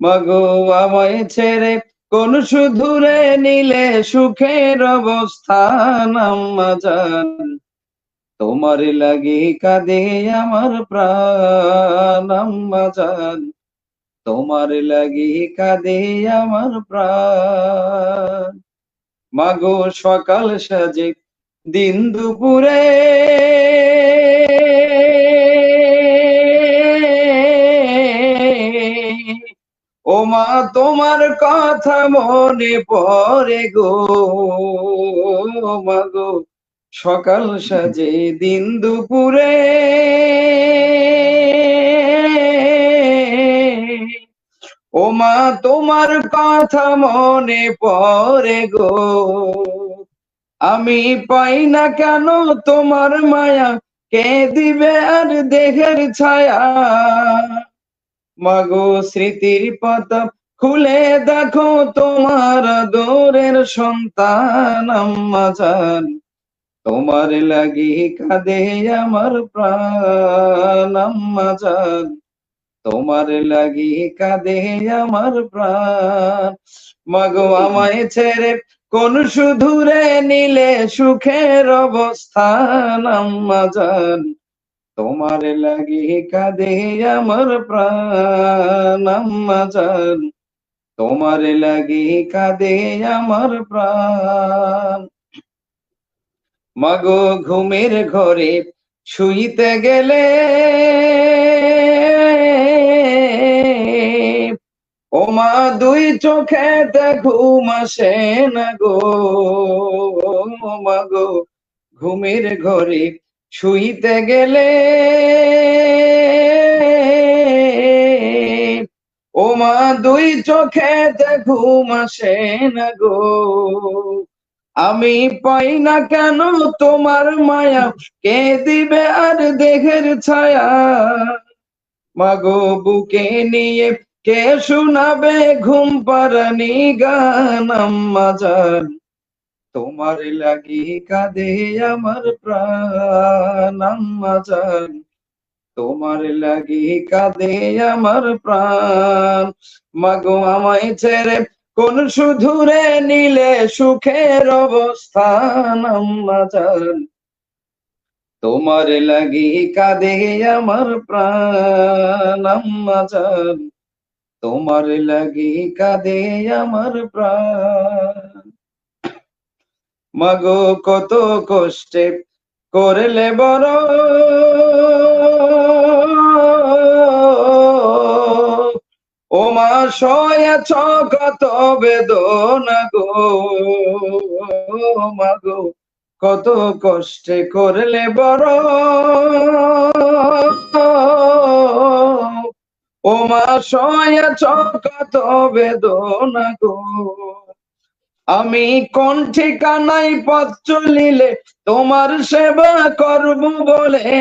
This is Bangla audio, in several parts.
মাগো, আমায় ছেড়ে কোন সুধুরে নিলে সুখের অবস্থান, আম্মা জান। তোমার লাগি কাঁদে আমার প্রাণ জান। তোমার লাগি কাঁদে আমার প্রাণ। মাগো, সকাল সাজে দিন দুপুরে মা, তোমার কথা মনে পড়ে গো। মাগো সকাল সাজে দিন দুপুরে। ও মা, তোমার কথা মনে পড়ে গো। আমি পাই না কেন তোমার মায়া, কে দিবে আর দেহের ছায়া? মাগো স্মৃতির পাতা খুলে দেখো তোমার দোরের সন্তান জান। তোমার লাগি কাঁদে আমার প্রাণ আম্মা জান। তোমার লাগি কাঁদে আমার প্রাণ। মাগো আমায় ছেড়ে কোন সুধুরে নিলে সুখের অবস্থান আম্মা জান। তোমার লাগি কাঁদে আমার প্রাণ জান। তোমার লাগি কাঁদে আমার প্রাণ। মাগো ঘুমের ঘরে শুইতে গেলে ও মা দুই চোখে ঘুম আসে না গো। মাগো ঘুমের ঘরে শুইতে গেলে ও মা, দুই চোখে ঘুম আসে না গো। আমি পাই না কেন তোমার মায়া, কে দিবে আর দেহের ছায়া? মাগো, বুকে নিয়ে কে শোনাবে ঘুম পারানি গান, আম্মা তোমার লাগি কাঁদে আমার প্রাণ তোমার লাগি কাঁদে আমার প্রাণ। মাগো আমায় ছেড়ে কোন সুধুরে নিলে সুখের অবস্থান, আম্মা তোমার লাগি কাঁদে আমার প্রাণ, আম্মা তোমার লাগি কাঁদে আমার প্রাণ। মাগো, কত কষ্টে করলে বড়। ও মা, সয়াছ কত বেদনা গো। মাগো, কত কষ্টে করলে বড়। ও মা, সয়াছ কত বেদনা গো। আমি কোন ঠিকানায় পথ চলিলে তোমার সেবা করব বলে?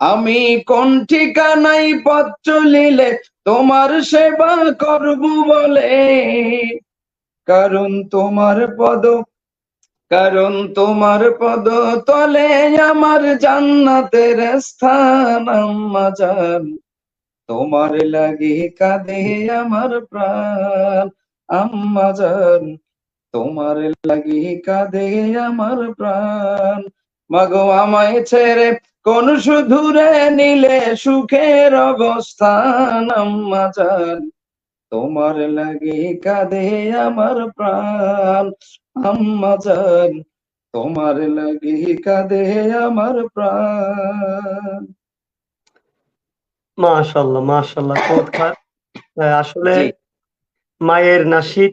আমি কোন ঠিকানায় পথ চলিলে তোমার সেবা করব বলে? কারণ তোমার পদ, কারণ তোমার পদ তলে আমার জান্নাতের স্থান জান। তোমার লাগি কাঁদে আমার প্রাণ। আম্মা জান তোমার লাগি কাঁদে আমার প্রাণ। মাগো আমায় ছেড়ে কোন সুধুরে নিলে সুখের অবস্থান? আম্মা জান তোমার লাগি কাঁদে আমার প্রাণ। আম্মা জান তোমার লাগি কাঁদে আমার প্রাণ। মাশাল্লাহ মাশাল্লাহ আসলে। মায়ের নাসিক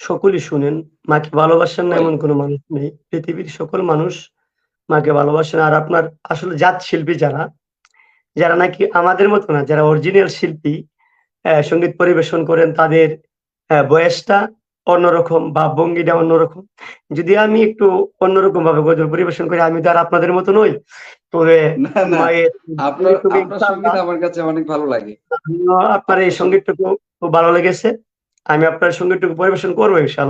সকলেই শুনেন মাকে ভালোবাসেন না এমন কোনো মানুষ নেই। পৃথিবীর সকল মানুষ মাকে ভালোবাসেন। আর আপনার আসলে জাত শিল্পী যারা যারা নাকি আমাদের মতো না যারা অরিজিনাল শিল্পী সংগীত পরিবেশন করেন তাদের বয়সটা অন্যরকম বা ভঙ্গিটা অন্যরকম। যদি আমি একটু অন্যরকম ভাবে গজল পরিবেশন করি আমি তো আর আপনাদের মতো নই। তবে আপনার আমার কাছে অনেক ভালো লাগে। আপনার এই সঙ্গীতটুকু খুব ভালো লেগেছে। আমি আপনার সঙ্গে একটু পরিবেশন করব ইনশাল্লাহ।